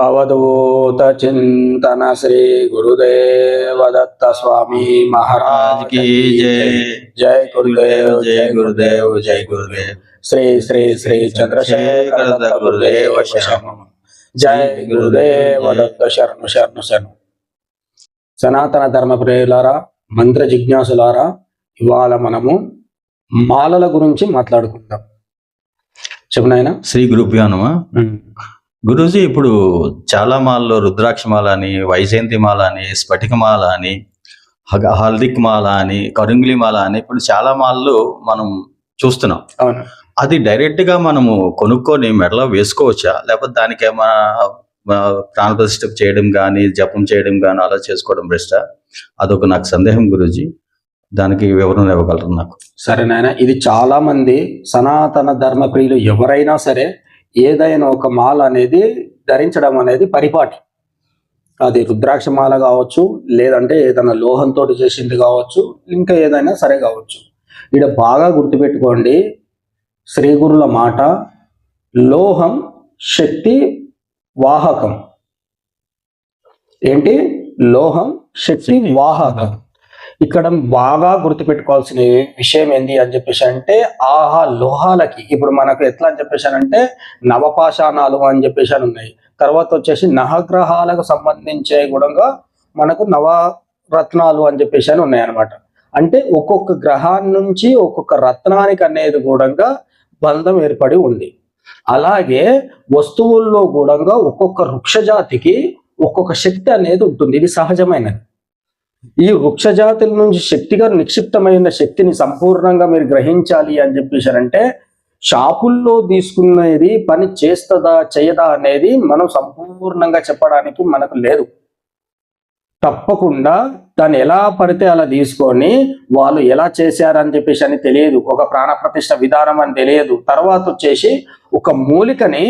అవధూత చింతన శ్రీ గురుదేవ దత్త స్వామి మహారాజ్ की जय జై గురుదేవ్ जय गुरुदेव जय गुरुदेव శ్రీ శ్రీ శ్రీ చంద్రశేఖర దత్త గురుదేవ శరణం జై గురుదేవ దత్త శరణు శరణు శరణు సనాతన ధర్మ ప్రియులారా మంత్ర జిజ్ఞాసులారా ఇవాళ మనము మాలల గురించి మాట్లాడుకుందాం చెప్పునాయనా శ్రీ గురుభ్యో నమ గురూజీ ఇప్పుడు చాలా మాలలో రుద్రాక్ష మాల అని వైజయంతి మాల అని స్ఫటిక మాల అని హల్దిక్ మాల అని కరుంగిలి మాల అని ఇప్పుడు చాలా మాలలు మనం చూస్తున్నాం. అవును. అది డైరెక్ట్గా మనము కొనుక్కొని మెడలో వేసుకోవచ్చా? లేకపోతే దానికి ఏమైనా ఆ, ప్రాణ ప్రతిష్ఠ చేయడం కానీ జపం చేయడం కానీ అలా చేసుకోవడం బెస్టా? అదొక నాకు సందేహం గురూజీ. దానికి వివరణ ఇవ్వగలరు నాకు? సరే నాయన ఇది చాలా మంది సనాతన ధర్మ ప్రియులు ఎవరైనా సరే ఏదైనా ఒక మాల అనేది ధరించడం అనేది పరిపాటి. అది రుద్రాక్ష మాల కావచ్చు లేదంటే ఏదైనా లోహంతో చేసింది కావచ్చు ఇంకా ఏదైనా సరే కావచ్చు. ఇక్కడ బాగా గుర్తుపెట్టుకోండి శ్రీ గురుల మాట లోహం శక్తి వాహకం. ఏంటి? లోహం శక్తి వాహకం. ఇక్కడ బాగా గుర్తుపెట్టుకోవాల్సిన విషయం ఏంది అని చెప్పేసి అంటే ఆహా లోహాలకి. ఇప్పుడు మనకు ఎట్లా అని చెప్పేసి అంటే నవపాషాణాలు అని చెప్పేసి అని ఉన్నాయి. తర్వాత వచ్చేసి నవగ్రహాలకు సంబంధించే కూడా మనకు నవరత్నాలు అని చెప్పేసి అని ఉన్నాయి అనమాట అంటే ఒక్కొక్క గ్రహాన్ని నుంచి ఒక్కొక్క రత్నానికి అనేది గూడంగా బంధం ఏర్పడి ఉంది. అలాగే వస్తువుల్లో గూడంగా ఒక్కొక్క వృక్ష జాతికి ఒక్కొక్క శక్తి అనేది ఉంటుంది. ఇది సహజమైనది. ఈ వృక్షజాతుల నుంచి శక్తిగా నిక్షిప్తమైన శక్తిని సంపూర్ణంగా మీరు గ్రహించాలి అని చెప్పేశారంటే షాపుల్లో తీసుకునేది పని చేస్తుందా చేయదా అనేది మనం సంపూర్ణంగా చెప్పడానికి మనకు లేదు. తప్పకుండా దాన్ని ఎలా పడితే అలా తీసుకొని వాళ్ళు ఎలా చేశారని చెప్పేసి అని తెలియదు. ఒక ప్రాణప్రతిష్ఠ విధానం అని తెలియదు. తర్వాత వచ్చేసి ఒక మూలికని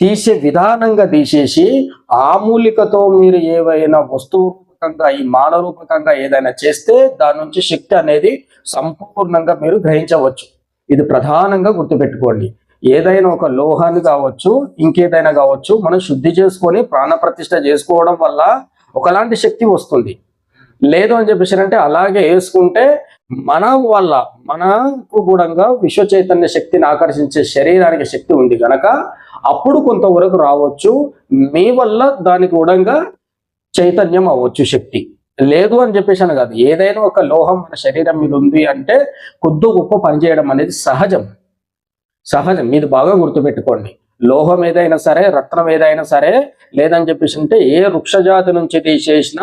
తీసే విధానంగా తీసేసి ఆ మూలికతో మీరు ఏవైనా వస్తువు రూపకంగా ఈ మాల రూపకంగా ఏదైనా చేస్తే దాని నుంచి శక్తి అనేది సంపూర్ణంగా మీరు గ్రహించవచ్చు. ఇది ప్రధానంగా గుర్తుపెట్టుకోండి. ఏదైనా ఒక లోహాన్ని కావచ్చు ఇంకేదైనా కావచ్చు మనం శుద్ధి చేసుకొని ప్రాణప్రతిష్ఠ చేసుకోవడం వల్ల ఒకలాంటి శక్తి వస్తుంది. లేదు అని చెప్పేసారంటే అలాగే వేసుకుంటే మన వల్ల మనకు కూడా విశ్వ చైతన్య శక్తిని ఆకర్షించే శరీరానికి శక్తి ఉంది కనుక అప్పుడు కొంతవరకు రావచ్చు. మీ వల్ల దానికి కూడా చైతన్యం అవ్వచ్చు శక్తి. లేదు అని చెప్పేసి కాదు. ఏదైనా ఒక లోహం మన శరీరం మీద ఉంది అంటే కొద్ది గొప్ప పనిచేయడం అనేది సహజం. సహజం. మీరు బాగా గుర్తుపెట్టుకోండి. లోహం ఏదైనా సరే రత్నం ఏదైనా సరే లేదని చెప్పేసి అంటే ఏ వృక్షజాతి నుంచి తీసేసిన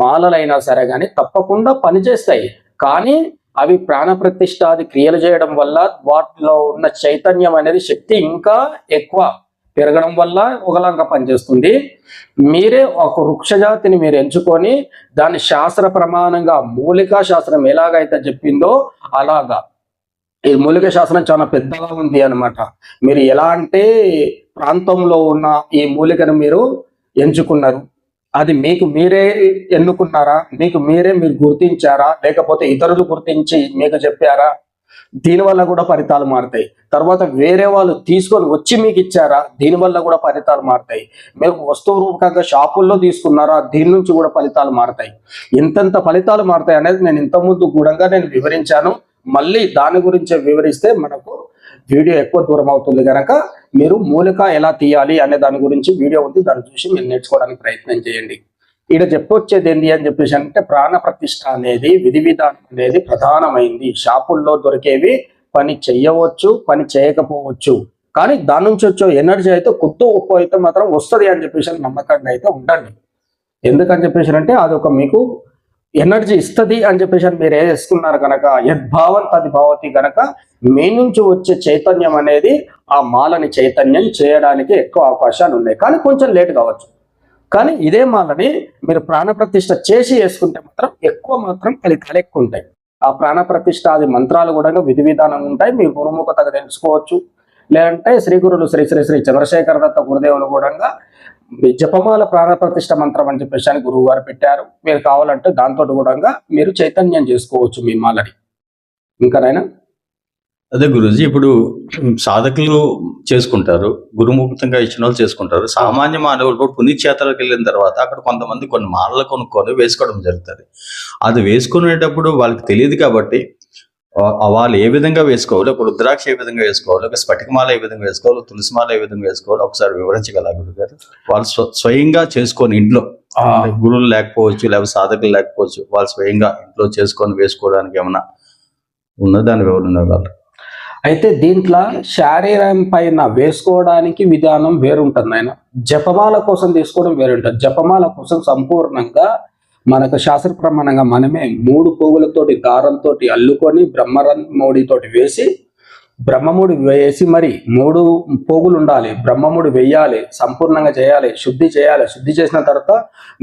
మాలలైనా సరే కానీ తప్పకుండా పనిచేస్తాయి కానీ అవి ప్రాణప్రతిష్ఠాది క్రియలు చేయడం వల్ల వాటిలో ఉన్న చైతన్యం అనేది శక్తి ఇంకా ఎక్కువ. పెరగడం వల్ల ఒకలాగా పనిచేస్తుంది. మీరే ఒక వృక్షజాతిని మీరు ఎంచుకొని దాని శాస్త్ర ప్రమాణంగా మూలికా శాస్త్రం ఎలాగైతే చెప్పిందో అలాగా. ఈ మూలిక శాస్త్రం చాలా పెద్దగా ఉంది అన్నమాట. మీరు ఎలాంటి ప్రాంతంలో ఉన్న ఈ మూలికను మీరు ఎంచుకున్నారు? అది మీకు మీరే ఎన్నుకున్నారా? మీకు మీరే మీరు గుర్తించారా? లేకపోతే ఇతరులు గుర్తించి మీకు చెప్పారా? దీనివల్ల కూడా ఫలితాలు మారుతాయి. తర్వాత వేరే వాళ్ళు తీసుకొని వచ్చి మీకు ఇచ్చారా? దీనివల్ల కూడా ఫలితాలు మారుతాయి. మీరు వస్తువు రూపకంగా షాపుల్లో తీసుకున్నారా? దీని నుంచి కూడా ఫలితాలు మారుతాయి. ఎంతెంత ఫలితాలు మారుతాయి అనేది నేను ఇంతకుముందు గూఢంగా నేను వివరించాను. మళ్ళీ దాని గురించి వివరిస్తే మనకు వీడియో ఎక్కువ దూరం అవుతుంది కనుక మీరు మూలిక ఎలా తీయాలి అనే దాని గురించి వీడియో ఉంది. దాన్ని చూసి మీరు నేర్చుకోవడానికి ప్రయత్నం చేయండి. ఇక్కడ చెప్పొచ్చేది ఏంటి అని చెప్పేసి అంటే ప్రాణ ప్రతిష్ట అనేది విధి విధానం అనేది ప్రధానమైంది. షాపుల్లో దొరికేవి పని చెయ్యవచ్చు పని చేయకపోవచ్చు. కానీ దాని నుంచి వచ్చే ఎనర్జీ అయితే కొత్త ఉప్పు అయితే మాత్రం వస్తుంది అని చెప్పేసి నమ్మకంగా అయితే ఉండండి. ఎందుకని చెప్పేసి అంటే అది ఒక మీకు ఎనర్జీ ఇస్తుంది అని చెప్పేసి మీరు వేసుకున్నారు కనుక యద్భావం తది భావతి కనుక మీ నుంచి వచ్చే చైతన్యం అనేది ఆ మాలని చైతన్యం చేయడానికి ఎక్కువ అవకాశాలు ఉన్నాయి. కానీ కొంచెం లేట్ కావచ్చు. కానీ ఇదే మాలని మీరు ప్రాణప్రతిష్ఠ చేసి వేసుకుంటే మాత్రం ఎక్కువ మాత్రం ఫలితాలు ఎక్కువ ఉంటాయి. ఆ ప్రాణప్రతిష్ఠ అది మంత్రాలు కూడా విధి విధానం ఉంటాయి. మీరు గురుముఖతగా తెలుసుకోవచ్చు. లేదంటే శ్రీ గురులు శ్రీ శ్రీ శ్రీ చంద్రశేఖర దత్త గురుదేవులు కూడా జపమాల ప్రాణప్రతిష్ఠ మంత్రం అని చెప్పేసి అని గురువు గారు పెట్టారు. మీరు కావాలంటే దాంతో కూడా మీరు చైతన్యం చేసుకోవచ్చు మీ మాలని. ఇంకానైనా అదే గురుజీ ఇప్పుడు సాధకులు చేసుకుంటారు గురుముఖతంగా ఇచ్చిన వాళ్ళు చేసుకుంటారు. సామాన్య మానవులు కూడా పుణ్యక్షేత్రాలకు వెళ్ళిన తర్వాత అక్కడ కొంతమంది కొన్ని మాలలు కొనుక్కొని వేసుకోవడం జరుగుతుంది. అది వేసుకునేటప్పుడు వాళ్ళకి తెలియదు కాబట్టి వాళ్ళు ఏ విధంగా వేసుకోవాలి? ఒక రుద్రాక్ష ఏ విధంగా వేసుకోవాలి? ఒక స్ఫటికమాల ఏ విధంగా వేసుకోవాలి? తులసిమాల ఏ విధంగా వేసుకోవాలి? ఒకసారి వివరించగల గురుగారు? వాళ్ళు స్వ- స్వయంగా చేసుకొని ఇంట్లో గురువులు లేకపోవచ్చు లేకపోతే సాధకులు లేకపోవచ్చు వాళ్ళు స్వయంగా ఇంట్లో చేసుకొని వేసుకోవడానికి ఏమన్నా ఉన్నదాని వివరణ ఇవ్వగలరు? అయితే దీంట్లో శారీరం పైన వేసుకోవడానికి విధానం వేరుంటుంది ఆయన జపమాల కోసం తీసుకోవడం వేరుంటుంది. జపమాల కోసం సంపూర్ణంగా మనకు శాస్త్ర ప్రమాణంగా మనమే మూడు పోగులతోటి దారంతో అల్లుకొని బ్రహ్మరమూడితోటి వేసి బ్రహ్మముడి వేసి మరి మూడు పోగులు ఉండాలి బ్రహ్మముడి వేయాలి సంపూర్ణంగా చేయాలి శుద్ధి చేయాలి. శుద్ధి చేసిన తర్వాత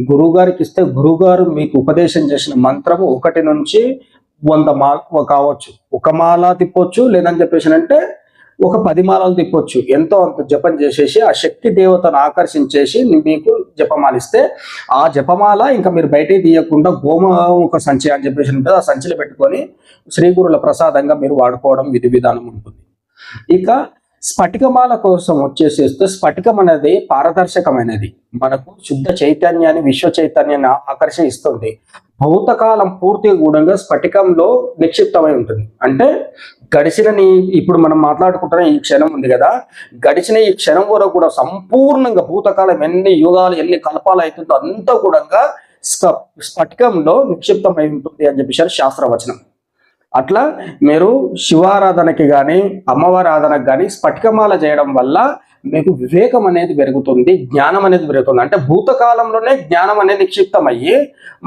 గురువుగారికి ఇస్తే గురువుగారు మీకు ఉపదేశం చేసిన మంత్రము ఒకటి నుంచి వంద మాల కావచ్చు. ఒక మాల తిప్పొచ్చు లేదని చెప్పేసి అంటే ఒక పది మాలలు తిప్పొచ్చు. ఎంతో అంత జపం చేసేసి ఆ శక్తి దేవతను ఆకర్షించేసి మీకు జపమాలిస్తే ఆ జపమాల ఇంకా మీరు బయటికి తీయకుండా గోమ ఒక సంచి అని చెప్పేసి ఉంటుంది. ఆ సంచిలో పెట్టుకొని శ్రీ గురుల ప్రసాదంగా మీరు వాడుకోవడం విధి విధానం ఉంటుంది. ఇక స్ఫటికమాల కోసం వచ్చేసేస్తే స్ఫటికం అనేది పారదర్శకమైనది. మనకు శుద్ధ చైతన్యాన్ని విశ్వ చైతన్యాన్ని ఆకర్షిస్తుంది. భౌతకాలం పూర్తి కూడా స్ఫటికంలో నిక్షిప్తమై ఉంటుంది. అంటే గడిచిన నీ ఇప్పుడు మనం మాట్లాడుకుంటున్న ఈ క్షణం ఉంది కదా. గడిచిన ఈ క్షణం వరకు కూడా సంపూర్ణంగా భూతకాలం ఎన్ని యుగాలు ఎన్ని కల్పాలు అవుతుందో అంతా కూడా స్ఫటికంలో నిక్షిప్తమై ఉంటుంది అని చెప్పేసారు శాస్త్రవచనం. అట్లా మీరు శివారాధనకి కానీ అమ్మవారి ఆరాధనకి కానీ స్ఫటికమాల చేయడం వల్ల మీకు వివేకం అనేది పెరుగుతుంది జ్ఞానం అనేది పెరుగుతుంది. అంటే భూతకాలంలోనే జ్ఞానం అనేది నిక్షిప్తమయ్యి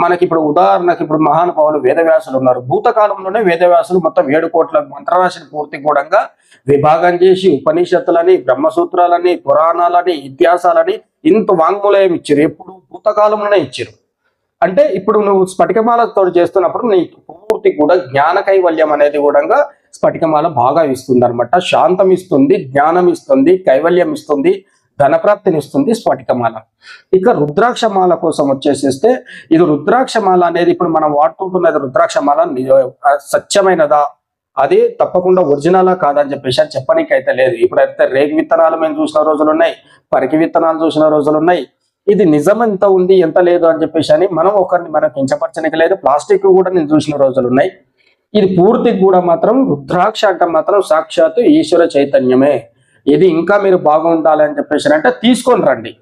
మనకి ఇప్పుడు ఉదాహరణకి ఇప్పుడు మహానుభావులు వేదవ్యాసులు ఉన్నారు. భూతకాలంలోనే వేదవ్యాసులు మొత్తం ఏడు కోట్ల మంత్రరాశిని పూర్తి కూడా విభాగం చేసి ఉపనిషత్తులని బ్రహ్మసూత్రాలని పురాణాలని ఇతిహాసాలని ఇంత వాంగ్మూలయం ఇచ్చారు. ఎప్పుడు భూతకాలంలోనే ఇచ్చారు. అంటే ఇప్పుడు నువ్వు స్ఫటికమాలతో చేస్తున్నప్పుడు నీకు పూర్తి కూడా జ్ఞాన కైవల్యం అనేది కూడా స్ఫటికమాల బాగా ఇస్తుంది అనమాట శాంతం ఇస్తుంది జ్ఞానం ఇస్తుంది కైవల్యం ఇస్తుంది ధనప్రాప్తిని ఇస్తుంది స్ఫటికమాల. ఇక రుద్రాక్షమాల కోసం వచ్చేసేస్తే ఇది రుద్రాక్షమాల అనేది ఇప్పుడు మనం వాడుకుంటున్నది రుద్రాక్షమాల సత్యమైనదా? అది తప్పకుండా ఒరిజినలా కాదని చెప్పేసి అని చెప్పనీకి అయితే లేదు. ఇప్పుడైతే రేగు విత్తనాలు మేము చూసిన రోజులు ఉన్నాయి పరికి విత్తనాలు చూసిన రోజులు ఉన్నాయి ఇది నిజం ఎంత ఉంది ఎంత లేదు అని చెప్పేసి అని మనం ఒకరిని మనం కించపరచనికి లేదు ప్లాస్టిక్ కూడా నేను చూసిన రోజులు ఉన్నాయి ఇది పూర్తి కూడా మాత్రం రుద్రాక్ష అంటే మాత్రం సాక్షాత్తు ఈశ్వర చైతన్యమే. ఇది ఇంకా మీరు బాగుండాలి అని చెప్పేసి అంటే తీసుకొని రండి.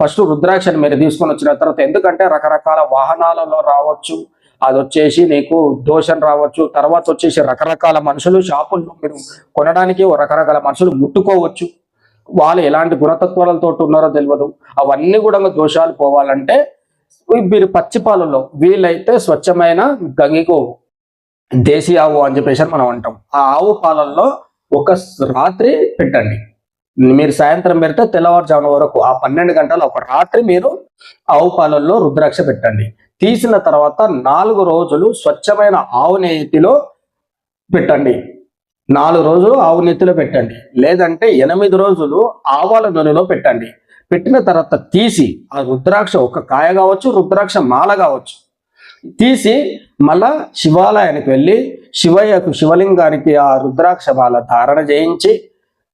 ఫస్ట్ రుద్రాక్షని మీరు తీసుకొని వచ్చిన తర్వాత ఎందుకంటే రకరకాల వాహనాలలో రావచ్చు అది వచ్చేసి నీకు దోషం రావచ్చు తర్వాత వచ్చేసి రకరకాల మనుషులు షాపుల్లో మీరు కొనడానికి రకరకాల మనుషులు ముట్టుకోవచ్చు. వాళ్ళు ఎలాంటి గుణతత్వాలతో ఉన్నారో తెలియదు. అవన్నీ కూడా దోషాలు పోవాలంటే మీరు పచ్చిపాలలో వీలైతే స్వచ్ఛమైన గంగిగోవు దేశీ ఆవు అని చెప్పేసి మనం అంటాం. ఆ ఆవు పాలల్లో ఒక రాత్రి పెట్టండి. మీరు సాయంత్రం పెడితే తెల్లవారుజామున వరకు ఆ పన్నెండు గంటలు ఒక రాత్రి మీరు ఆవు పాలల్లో రుద్రాక్ష పెట్టండి. తీసిన తర్వాత నాలుగు రోజులు స్వచ్ఛమైన ఆవు నేతిలో పెట్టండి. నాలుగు రోజులు ఆవు నెత్తిలో పెట్టండి. లేదంటే ఎనిమిది రోజులు ఆవాల నూనెలో పెట్టండి. పెట్టిన తర్వాత తీసి ఆ రుద్రాక్ష ఒక కాయ కావచ్చు రుద్రాక్ష మాల కావచ్చు. తీసి మళ్ళా శివాలయానికి వెళ్ళి శివయ్యకు శివలింగానికి ఆ రుద్రాక్ష మాల ధారణ చేయించి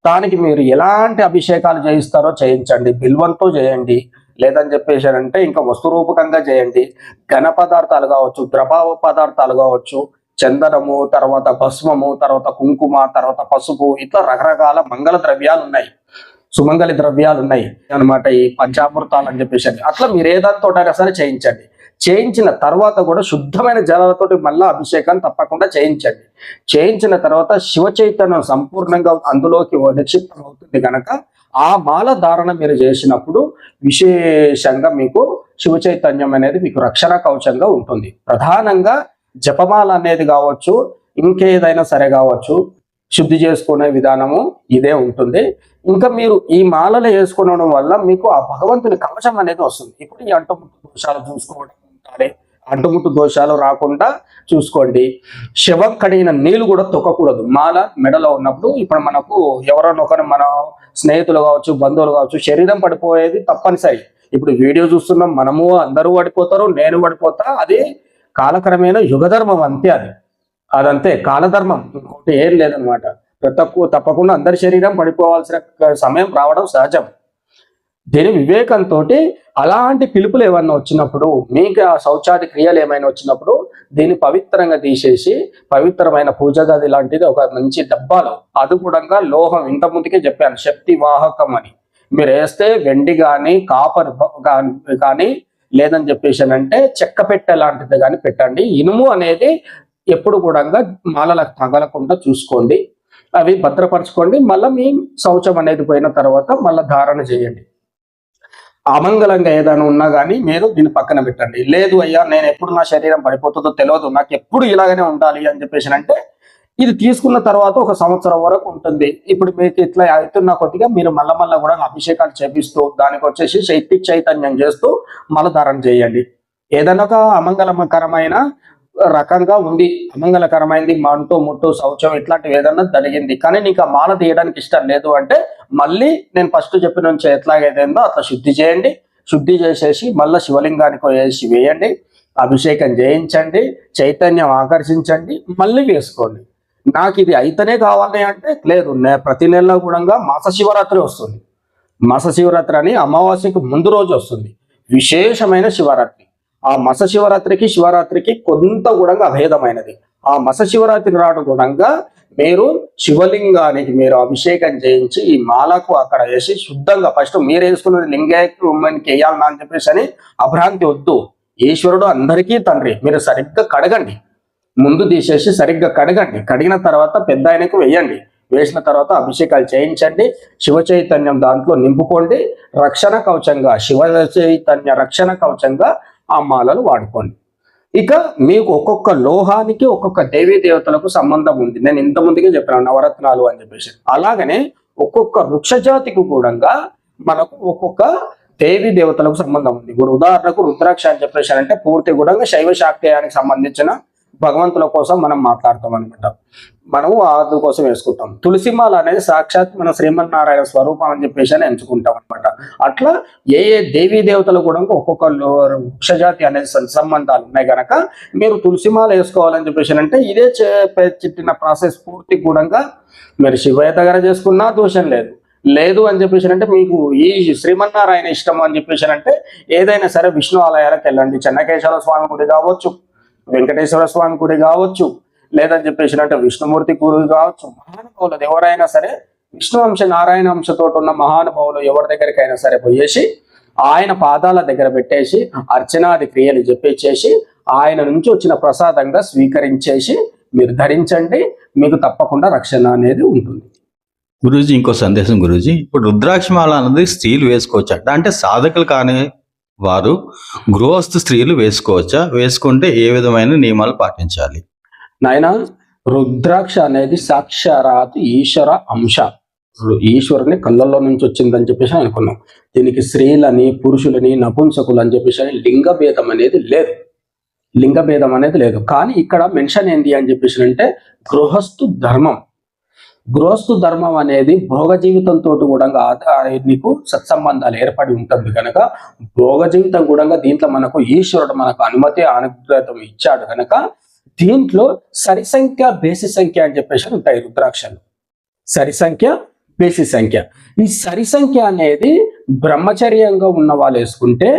దానికి మీరు ఎలాంటి అభిషేకాలు చేయిస్తారో చేయించండి. బిల్వంతో చేయండి. లేదని చెప్పేసి అంటే ఇంకా వస్తురూపకంగా చేయండి. ఘన పదార్థాలు కావచ్చు ద్రవ పదార్థాలు కావచ్చు చందనము తర్వాత భస్మము తర్వాత కుంకుమ తర్వాత పసుపు ఇట్లా రకరకాల మంగళ ద్రవ్యాలు ఉన్నాయి. సుమంగళి ద్రవ్యాలు ఉన్నాయి. అన్నమాట ఈ పంచామృతాలు అని చెప్పేసి అట్లా మీరు ఏదాంతోటైనా సరే చేయించండి. చేయించిన తర్వాత కూడా శుద్ధమైన జలాలతోటి మళ్ళా అభిషేకాన్ని తప్పకుండా చేయించండి. చేయించిన తర్వాత శివ చైతన్యం సంపూర్ణంగా అందులోకి నిక్షిప్తం అవుతుంది కనుక ఆ మాల ధారణ మీరు చేసినప్పుడు విశేషంగా మీకు శివ చైతన్యం అనేది మీకు రక్షణ కవచంగా ఉంటుంది. ప్రధానంగా జపమాల అనేది కావచ్చు ఇంకేదైనా సరే కావచ్చు శుద్ధి చేసుకునే విధానము ఇదే ఉంటుంది. ఇంకా మీరు ఈ మాలలు వేసుకోవడం వల్ల మీకు ఆ భగవంతుని కవచం అనేది వస్తుంది. ఇప్పుడు ఈ అంటముట్టు దోషాలు చూసుకోవడం ఉండాలి అంటుముట్టు దోషాలు రాకుండా చూసుకోండి. శవం కడిగిన నీళ్ళు కూడా తొక్కకూడదు. మాల మెడలో ఉన్నప్పుడు ఇప్పుడు మనకు ఎవరైనా ఒకరు మన స్నేహితులు కావచ్చు బంధువులు కావచ్చు శరీరం పడిపోయేది తప్పనిసరి. ఇప్పుడు వీడియో చూస్తున్నాం మనము అందరూ పడిపోతారు నేను పడిపోతా అది కాలక్రమేణ యుగధర్మం అంతే అది. అదంతే కాలధర్మం. ఇంకోటి ఏం లేదనమాట. తక్కువ తప్పకుండా అందరి శరీరం పడిపోవాల్సిన సమయం రావడం సహజం. దీని వివేకంతో అలాంటి పిలుపులు ఏమైనా వచ్చినప్పుడు మీకు ఆ శౌచాది క్రియలు ఏమైనా వచ్చినప్పుడు దీన్ని పవిత్రంగా తీసేసి పవిత్రమైన పూజ గది లాంటిది ఒక మంచి డబ్బాలో అది కూడా లోహం ఇంత ముందుకే చెప్పాను శక్తి వాహకం అని. మీరు వేస్తే వెండి కానీ కాపర్ కానీ లేదని చెప్పేసి అంటే చెక్క పెట్టె లాంటిది కానీ పెట్టండి. ఇనుము అనేది ఎప్పుడు కూడా మాలలకు తగలకుండా చూసుకోండి. అవి భద్రపరచుకోండి. మళ్ళీ మీ శౌచం అనేది పోయిన తర్వాత మళ్ళీ ధారణ చేయండి. అమంగళంగా ఏదైనా ఉన్నా కానీ మీరు దీన్ని పక్కన పెట్టండి. లేదు అయ్యా నేను ఎప్పుడు నా శరీరం పడిపోతుందో తెలియదు నాకు ఎప్పుడు ఇలాగనే ఉండాలి అని చెప్పేసి అంటే ఇది తీసుకున్న తర్వాత ఒక సంవత్సరం వరకు ఉంటుంది. ఇప్పుడు మీకు ఇట్లా అవుతున్న కొద్దిగా మీరు మళ్ళా మళ్ళా కూడా అభిషేకాలు చేపిస్తూ దానికి వచ్చేసి శక్తి చైతన్యం చేస్తూ మలధారణ చేయండి. ఏదైనా ఒక అమంగళకరమైన రకంగా ఉంది. అమంగళకరమైంది మంటూ ముట్టు శౌచం ఇట్లాంటివి ఏదన్నా జరిగింది. కానీ నీకు ఆ మాల తీయడానికి ఇష్టం లేదు అంటే మళ్ళీ నేను ఫస్ట్ చెప్పిన నుంచి ఎట్లాగైతుందో అట్లా శుద్ధి చేయండి. శుద్ధి చేసేసి మళ్ళీ శివలింగానికి వేసి వేయండి. అభిషేకం చేయించండి. చైతన్యం ఆకర్షించండి. మళ్ళీ వేసుకోండి. నాకు ఇది అయితేనే కావాలి అంటే లేదు. నే ప్రతి నెల కూడా మాస శివరాత్రి వస్తుంది. మాస శివరాత్రి అని అమావాస్యకు ముందు రోజు వస్తుంది. విశేషమైన శివరాత్రి. ఆ మస శివరాత్రికి శివరాత్రికి కొంత కూడా అభేదమైనది ఆ మస శివరాత్రి నాడు గుణంగా మీరు శివలింగానికి మీరు అభిషేకం చేయించి ఈ మాలకు అక్కడ వేసి శుద్ధంగా ఫస్ట్ మీరు వేసుకున్నది లింగానికి వేయాలన్నా అని చెప్పేసి అని అభ్రాంతి వద్దు. ఈశ్వరుడు అందరికీ తండ్రి. మీరు సరిగ్గా కడగండి. ముందు తీసేసి సరిగ్గా కడగండి. కడిగిన తర్వాత పెద్ద ఆయనకు వేయండి. వేసిన తర్వాత అభిషేకాలు చేయించండి. శివ చైతన్యం దాంట్లో నింపుకోండి. రక్షణ కవచంగా శివ చైతన్య రక్షణ కవచంగా ఆ మాలలు వాడుకోండి. ఇక మీకు ఒక్కొక్క లోహానికి ఒక్కొక్క దేవీ దేవతలకు సంబంధం ఉంది. నేను ఇంత ముందుగా చెప్పాను నవరత్నాలు అని చెప్పేసి. అలాగనే ఒక్కొక్క వృక్షజాతికి కూడా మనకు ఒక్కొక్క దేవీ దేవతలకు సంబంధం ఉంది. ఇప్పుడు ఉదాహరణకు రుద్రాక్ష అని చెప్పేసి అంటే పూర్తి కూడా శైవ శాక్తేయానికి సంబంధించిన భగవంతుల కోసం మనం మాట్లాడతాం అనమాట మనము ఆదు కోసం వేసుకుంటాం. తులసిమాల అనేది సాక్షాత్ మన శ్రీమన్నారాయణ స్వరూపం అని చెప్పేసి అని ఎంచుకుంటాం అనమాట అట్లా ఏ ఏ దేవీ దేవతలు కూడా ఒక్కొక్క లో- వృక్షజాతి అనేది సంబంధాలు ఉన్నాయి కనుక మీరు తులసిమాల వేసుకోవాలని చెప్పేసి అంటే ఇదే చే- ప్రాసెస్ పూర్తి కూడా మీరు శివయ్య దగ్గర చేసుకున్నా దోషం లేదు. లేదు అని చెప్పేసి అంటే మీకు ఈ శ్రీమన్నారాయణ ఇష్టం అని చెప్పేసి అంటే ఏదైనా సరే విష్ణు ఆలయాలకు వెళ్ళండి. చెన్నకేశ్వర స్వామి గుడి కావచ్చు వెంకటేశ్వర స్వామి గుడి కావచ్చు లేదని చెప్పేసి అంటే విష్ణుమూర్తి గుడి కావచ్చు మహానుభావులు ఎవరైనా సరే విష్ణు అంశ నారాయణ అంశతో ఉన్న మహానుభావులు ఎవరి దగ్గరికైనా సరే పోయేసి ఆయన పాదాల దగ్గర పెట్టేసి అర్చనాది క్రియలు చెప్పేసేసి ఆయన నుంచి వచ్చిన ప్రసాదంగా స్వీకరించేసి మీరు ధరించండి మీకు తప్పకుండా రక్షణ అనేది ఉంటుంది. గురూజీ ఇంకో సందేశం గురూజీ. ఇప్పుడు రుద్రాక్షమాల అన్నది స్త్రీలు వేసుకోవచ్చు అంటే సాధకులు కానీ వారు గృహస్థ స్త్రీలు వేసుకోవచ్చా? వేసుకుంటే ఏ విధమైన నియమాలు పాటించాలి? నాయన రుద్రాక్ష అనేది సాక్షారాత్ ఈశ్వర అంశ. ఈశ్వరుని కళ్ళల్లో నుంచి వచ్చిందని చెప్పేసి అనుకున్నాం. దీనికి స్త్రీలని పురుషులని నపుంసకులు అని చెప్పేసి అని లింగ భేదం అనేది లేదు. లింగ భేదం అనేది లేదు. కానీ ఇక్కడ మెన్షన్ ఏంటి అని చెప్పేసి అంటే గృహస్థు ధర్మం. గృహస్థు ధర్మం అనేది భోగ జీవితంతో కూడా నీకు సత్సంబంధాలు ఏర్పడి ఉంటుంది కనుక భోగ జీవితం కూడా దీంట్లో మనకు ఈశ్వరుడు మనకు అనుమతి అనుగ్రహం ఇచ్చాడు కనుక దీంట్లో సరి సంఖ్య బేసి సంఖ్య అని చెప్పేసి ఉంటాయి రుద్రాక్షలు. సరి సంఖ్య బేసి సంఖ్య. ఈ సరి సంఖ్య అనేది బ్రహ్మచర్యంగా ఉన్న వాళ్ళు వేసుకుంటే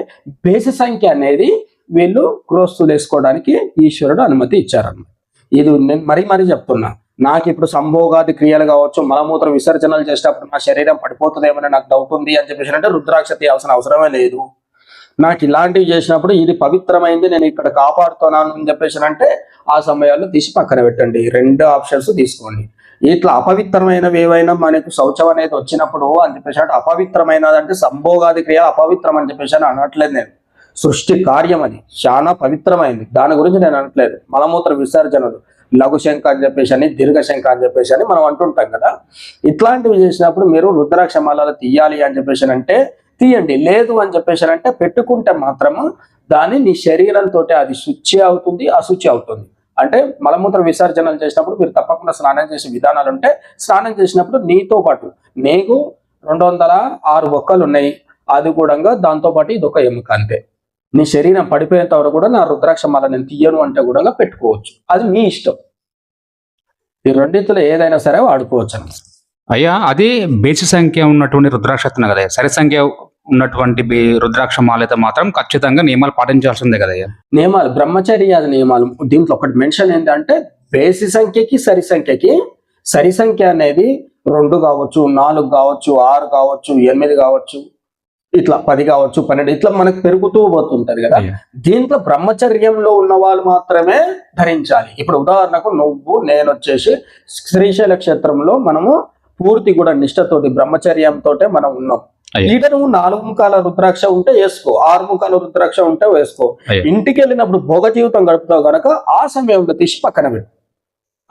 బేసి సంఖ్య అనేది వీళ్ళు గృహస్థులు వేసుకోవడానికి ఈశ్వరుడు అనుమతి ఇచ్చారన్నమాట. ఇది నేను మరీ మరీ చెప్తున్నా. నాకు ఇప్పుడు సంభోగాది క్రియలు కావచ్చు మలమూత్ర విసర్జనలు చేసేటప్పుడు నా శరీరం పడిపోతుందేమని నాకు డౌట్ ఉంది అని చెప్పేసి అంటే రుద్రాక్ష తీయాల్సిన అవసరమే లేదు. నాకు ఇలాంటివి చేసినప్పుడు ఇది పవిత్రమైంది నేను ఇక్కడ కాపాడుతున్నాను అని చెప్పేసి అంటే ఆ సమయాల్లో తీసి పక్కన పెట్టండి. రెండు ఆప్షన్స్ తీసుకోండి. ఇట్లా అపవిత్రమైనవి ఏవైనా మనకు శౌచం అనేది వచ్చినప్పుడు అని చెప్పేసి అంటే అపవిత్రమైనది అంటే సంభోగాది క్రియ అపవిత్రం అని చెప్పేసి అని అనట్లేదు నేను. సృష్టి కార్యం అది. చాలా పవిత్రమైంది. దాని గురించి నేను అనట్లేదు. మలమూత్ర విసర్జనలు. లఘు శంఖ అని చెప్పేసి అని దీర్ఘ శంఖ అని చెప్పేసి అని మనం అంటుంటాం కదా. ఇట్లాంటివి చేసినప్పుడు మీరు రుద్రాక్ష మాలలు తీయాలి అని చెప్పేసి అంటే తీయండి. లేదు అని చెప్పేసి అంటే పెట్టుకుంటే మాత్రము దాన్ని నీ శరీరంతో అది శుచి అవుతుంది అశుచి అవుతుంది. అంటే మలమూత్ర విసర్జనలు చేసినప్పుడు మీరు తప్పకుండా స్నానం చేసే విధానాలు ఉంటే స్నానం చేసినప్పుడు నీతో పాటు నీకు రెండు వందల ఆరు ఒక్కలు ఉన్నాయి. అది కూడా దాంతో పాటు ఇది ఒక ఎముక అంతే. నీ శరీరం పడిపోయేంత వరకు కూడా నా రుద్రాక్ష మాల నేను తీయను అంటే కూడా పెట్టుకోవచ్చు. అది మీ ఇష్టం. ఈ రెండింటిలో ఏదైనా సరే వాడుకోవచ్చు అండి అయ్యా అది బేసి సంఖ్య ఉన్నటువంటి రుద్రాక్షత్తున కదా సరి సంఖ్య ఉన్నటువంటి రుద్రాక్ష మాలైతే మాత్రం ఖచ్చితంగా నియమాలు పాటించాల్సిందే కదయ్యా నియమాలు బ్రహ్మచర్యాది నియమాలు. దీంట్లో ఒకటి మెన్షన్ ఏంటంటే బేసి సంఖ్యకి సరి సంఖ్యకి సరి సంఖ్య అనేది రెండు కావచ్చు నాలుగు కావచ్చు ఆరు కావచ్చు ఎనిమిది కావచ్చు. ఇట్లా పది కావచ్చు పన్నెండు ఇట్లా మనకు పెరుగుతూ పోతుంటది కదా. దీంట్లో బ్రహ్మచర్యంలో ఉన్న వాళ్ళు మాత్రమే ధరించాలి ఇప్పుడు ఉదాహరణకు నువ్వు నేను వచ్చేసి శ్రీశైల క్షేత్రంలో మనము పూర్తి కూడా నిష్టతోటి బ్రహ్మచర్యంతో మనం ఉన్నాం. ఈట నువ్వు నాలుగు ముఖాల రుద్రాక్ష ఉంటే వేసుకో ఆరు ముఖాల రుద్రాక్ష ఉంటే వేసుకో. ఇంటికి వెళ్ళినప్పుడు భోగ జీవితం గడుపుతావు గనక ఆ సమయంలో తీసి పక్కన పెట్టు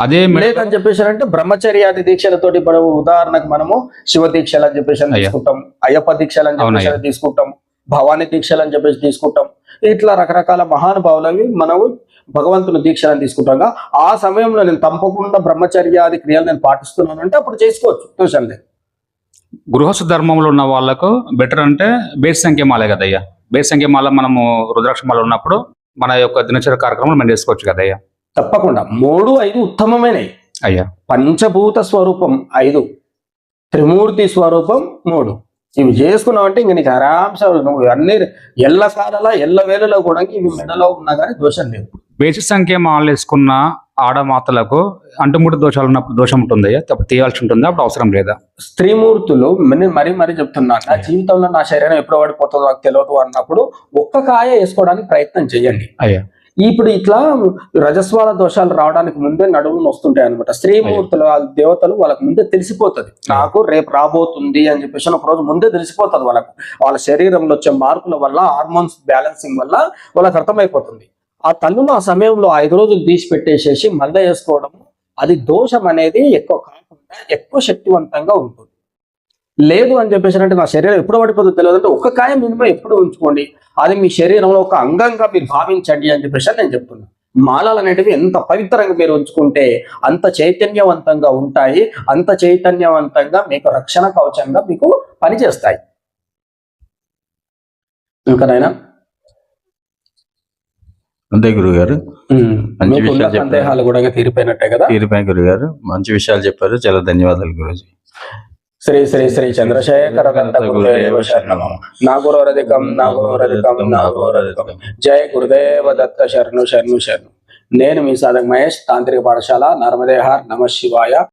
అదే లేదని చెప్పేసి అంటే బ్రహ్మచర్యాది దీక్షలతోటి ఇప్పుడు ఉదాహరణకు మనము శివ దీక్షలు అని చెప్పేసి. తీసుకుంటాం. అయ్యప్ప దీక్షలు అని చెప్పేసి తీసుకుంటాం. భవానీ దీక్షలు అని చెప్పేసి తీసుకుంటాం. ఇట్లా రకరకాల మహానుభావులవి మనము భగవంతుని దీక్షలను తీసుకుంటాం. ఆ సమయంలో నేను తప్పకుండా బ్రహ్మచర్యాది క్రియలు నేను పాటిస్తున్నాను అంటే అప్పుడు చేసుకోవచ్చు. చూసండి గృహస్థ ధర్మంలో ఉన్న వాళ్ళకు బెటర్ అంటే బేసి సంఖ్య మాలే కదయ్యా. బేసి సంఖ్య మాల మనము రుద్రాక్ష మాల ఉన్నప్పుడు మన యొక్క దినచర్య కార్యక్రమాలు మనం చేసుకోవచ్చు కదయ్యా. తప్పకుండా. మూడు ఐదు ఉత్తమమైనవి అయ్యా. పంచభూత స్వరూపం ఐదు. త్రిమూర్తి స్వరూపం మూడు. ఇవి చేసుకున్నావు అంటే ఇంక నీకు ఆరాంశ నువ్వు అన్ని ఎల్ల కాలలా ఎల్ల వేళలో కూడా ఇవి మెడలో ఉన్నా కానీ దోషం లేదు బేసి సంఖ్య మాల వేసుకున్న ఆడమాతలకు అంటుముడి దోషాలు ఉన్నప్పుడు దోషం ఉంటుందయ్యా అప్పుడు తీయాల్సి ఉంటుంది. అప్పుడు అవసరం లేదా? స్త్రీమూర్తులు నేను మరీ మరీ చెప్తున్నాను నా జీవితంలో నా శరీరం ఎప్పుడు పడిపోతుందో నాకు తెలియదు అన్నప్పుడు ఒక్క కాయ వేసుకోవడానికి ప్రయత్నం చేయండి. అయ్యా. ఇప్పుడు ఇట్లా రజస్వాల దోషాలు రావడానికి ముందే నడుములు వస్తుంటాయి అనమాట స్త్రీమూర్తులు దేవతలు వాళ్ళకి ముందే తెలిసిపోతుంది. నాకు రేపు రాబోతుంది అని చెప్పేసి ఒక రోజు ముందే తెలిసిపోతుంది వాళ్ళకు. వాళ్ళ శరీరంలో వచ్చే మార్పుల వల్ల హార్మోన్స్ బ్యాలెన్సింగ్ వల్ల వాళ్ళకి అర్థమైపోతుంది. ఆ తల్లులు ఆ సమయంలో ఐదు రోజులు తీసి పెట్టేసేసి మళ్ళీ వేసుకోవడం అది దోషం అనేది ఎక్కువ కాకుండా ఎక్కువ శక్తివంతంగా ఉంటుంది. లేదు అని చెప్పేసి అంటే నా శరీరం ఎప్పుడు పడిపోతుందో తెలియదు. అంటే ఒక్క కాయ మినిమం ఎప్పుడు ఉంచుకోండి. అది మీ శరీరంలో ఒక అంగంగా మీరు భావించండి అని చెప్పేసి నేను చెప్తున్నా. మాలలు అనేటివి ఎంత పవిత్రంగా మీరు ఉంచుకుంటే అంత చైతన్యవంతంగా ఉంటాయి. అంత చైతన్యవంతంగా మీకు రక్షణ కవచంగా మీకు పనిచేస్తాయి. ఇంకా నాయనా అంతే గురుగారు. మంచి విషయాలు చెప్పారు. సందేహాలు కూడా తీరిపోయినట్టే కదా? తీరిపోయి గురుగారు. మంచి విషయాలు చెప్పారు. చాలా ధన్యవాదాలు గురుజీ. శ్రీ శ్రీ శ్రీ చంద్రశేఖర దంత గురుదేవ నా గురోరధికం నా గురోరధికం నా గురోరధికం జయ గురుదేవ దత్త శరణు శరణు శరణు. నేను మీ సాధక మహేష్ తాంత్రిక పాఠశాల నర్మదేహార్ నమ శివాయ.